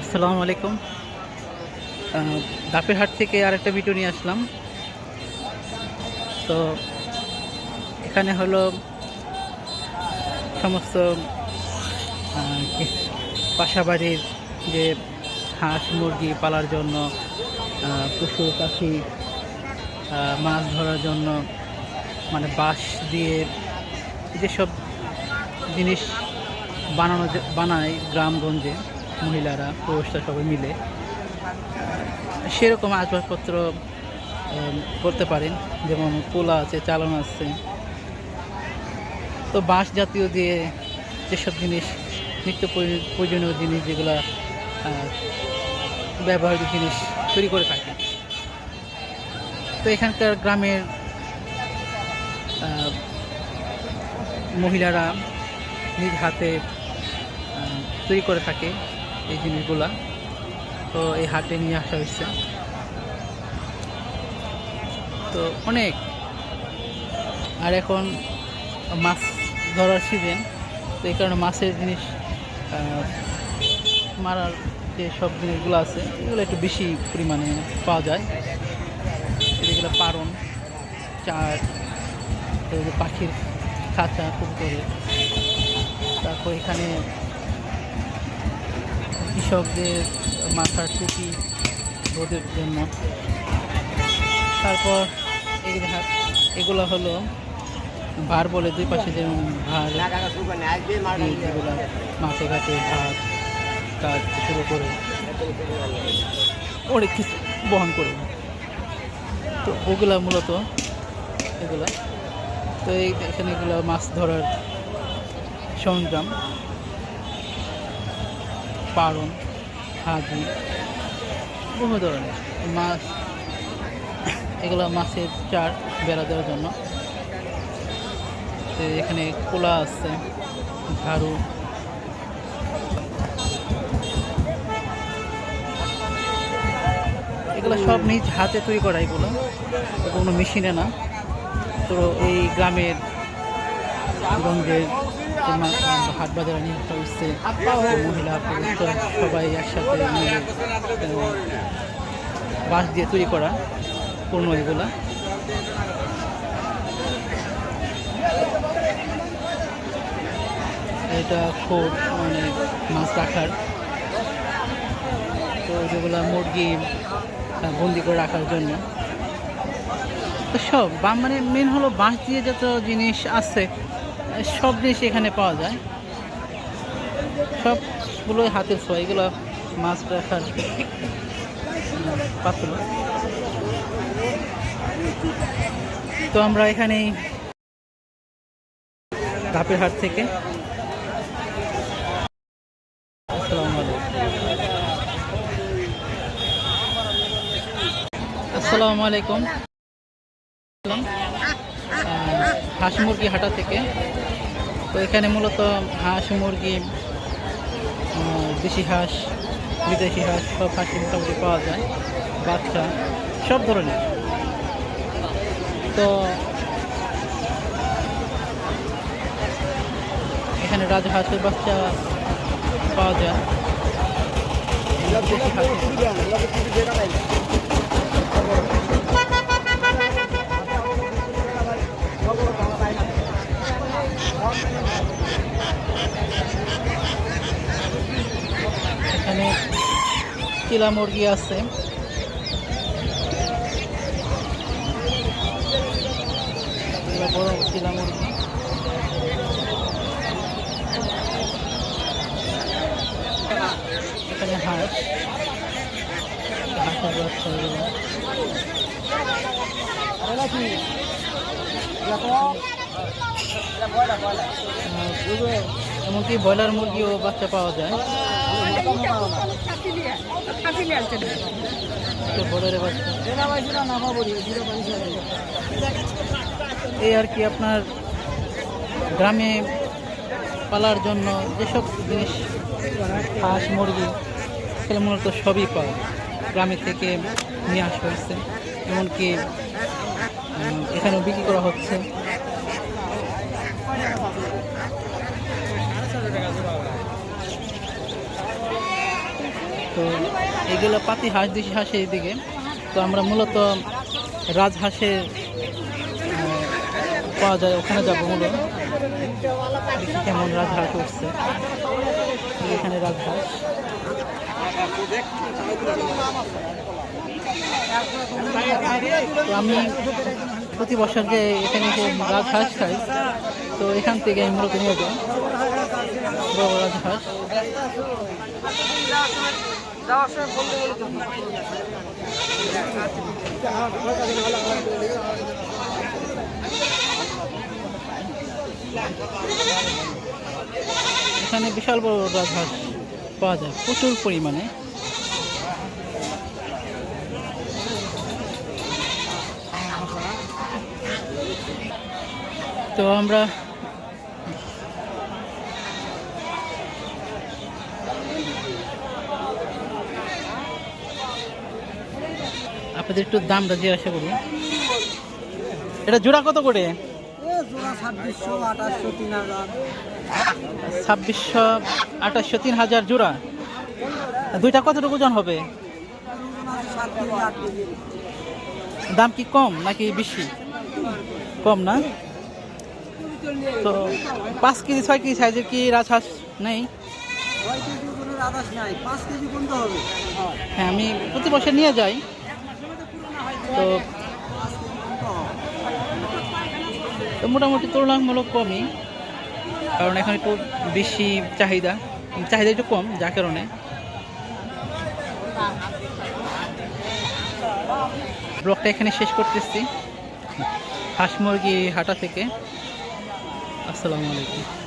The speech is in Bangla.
আসসালামু আলাইকুম। দাপের হাট থেকে আরেকটা ভিডিও নিয়ে আসলাম। তো এখানে হলো সমস্ত বাসাবাড়ির যে হাঁস মুরগি পালার জন্য পশু পাখি মাছ ধরার জন্য মানে বাঁশ দিয়ে যেসব জিনিস বানানো বানায় গ্রামগঞ্জে মহিলারা, পুরুষরা সবাই মিলে, সেরকম আসবাবপত্র করতে পারেন। যেমন পোলা আছে, চালন আছে। তো বাঁশ জাতীয় দিয়ে যেসব জিনিস, নিত্য প্রয়োজনীয় জিনিস যেগুলা ব্যবহারিক জিনিস তৈরি করে থাকে। তো এখানকার গ্রামের মহিলারা নিজ হাতে তৈরি করে থাকে। এই জিনিসগুলা। তো এই হাটে নিয়ে আসা হয়েছে। তো অনেক। আর এখন মাছ ধরার সিজন তো এই কারণে মাছের জিনিস মারার যে সব জিনিসগুলো আছে, এগুলো একটু বেশি পরিমাণে পাওয়া যায়। এগুলো পারন, চার পাখির খাঁচা খুব করে তারপর এখানে কৃষকদের মাথার টুপি, রোদের জন্য তারপর এগুলো হলো ভার বলে দুই পাশে যেমন ভার মাঠে ঘাটে ভাত, কাজ শুরু করে অনেক কিছু বহন করে। তো ওগুলা মূলত এগুলা। তো এই এখানে এগুলো মাছ ধরার সরঞ্জাম পারন হাজি বহু ধরনের। মাছ, এগুলো মাছের চার বেড়া দেওয়ার জন্য। এখানে কোলা আছে, ঝাড়ু। এগুলো সব নিজ হাতে তৈরি করা এগুলো। কোনো মেশিনে না। তো এই গ্রামের গঞ্জের হাট বাজারে নিয়ে হচ্ছে। মহিলা সবাই একসাথে বাঁশ দিয়ে তৈরি করা পণ্য এগুলা এটা খোপ মানে মাছ রাখার। তো যেগুলো মুরগি বন্দি করে রাখার জন্য। তো সব বা- মানে মেন হলো বাঁশ দিয়ে যত জিনিস আছে সব জিনিস এখানে পাওয়া যায়। সবগুলোই হাতের ছোঁয়া, এগুলো মাছ রাখার পাত্র। তো আমরা এখানেই ধাপের হাট থেকে আসসালামু আলাইকুম। হাঁস মুরগি হাটা থেকে তো এখানে মূলত হাঁস মুরগি দেশি হাঁস বিদেশি হাঁস সব হাঁসই মোটামুটি পাওয়া যায় বাচ্চা সব ধরনের। তো এখানে রাজহাঁসের বাচ্চা পাওয়া যায়। চিলা মুরগি আছে। বড় চিলা মুরগি। এখানে হাঁস। হাঁসের এগুলো, এমনকি ব্রয়লার মুরগিও বাচ্চা পাওয়া যায়। এই আর কি আপনার গ্রামে পালার জন্য যেসব জিনিস, হাঁস, মুরগি, সেগুলো মূলত সবই পাওয়া যায়। গ্রামে থেকে নিয়ে আসা হয়েছে এমনকি এখানেও বিক্রি করা হচ্ছে তো এগুলো পাতি হাঁস দেশি হাঁস এইদিকে। তো আমরা মূলত রাজহাঁসের আহ, পাওয়া যায় ওখানে যাব মূলত। কেমন রাজহাঁস উঠছে। এখানে রাজহাঁস আমি প্রতি বছর যে এখানে যে রাজহাঁস খাই তো এখান থেকে আমি মূলত নিয়ে যাই। বড় এখানে বিশাল বড় রাজহাঁস পাওয়া যায় প্রচুর পরিমাণে। তো আমরা আপনাদের একটু দামটা জিজ্ঞাসা করুন। এটা জোড়া কত করে? ছাব্বিশশো আঠাশশো তিন হাজার। জোড়া। দুইটা কতটুকু ওজন হবে? দাম কি কম নাকি বেশি? কম না? তো পাঁচ কেজি ছয় কেজি সাইজের কি রাজহাঁস নেই? হ্যাঁ আমি প্রতি বছর নিয়ে যাই। তো তো মোটামুটি তুলনামূলক কমই, কারণ এখন একটু বেশি চাহিদা চাহিদা একটু কম, যার কারণে। ব্লগটা এখানে শেষ করতেছি। হাঁস মুরগি হাটা থেকে। আসসালামু আলাইকুম।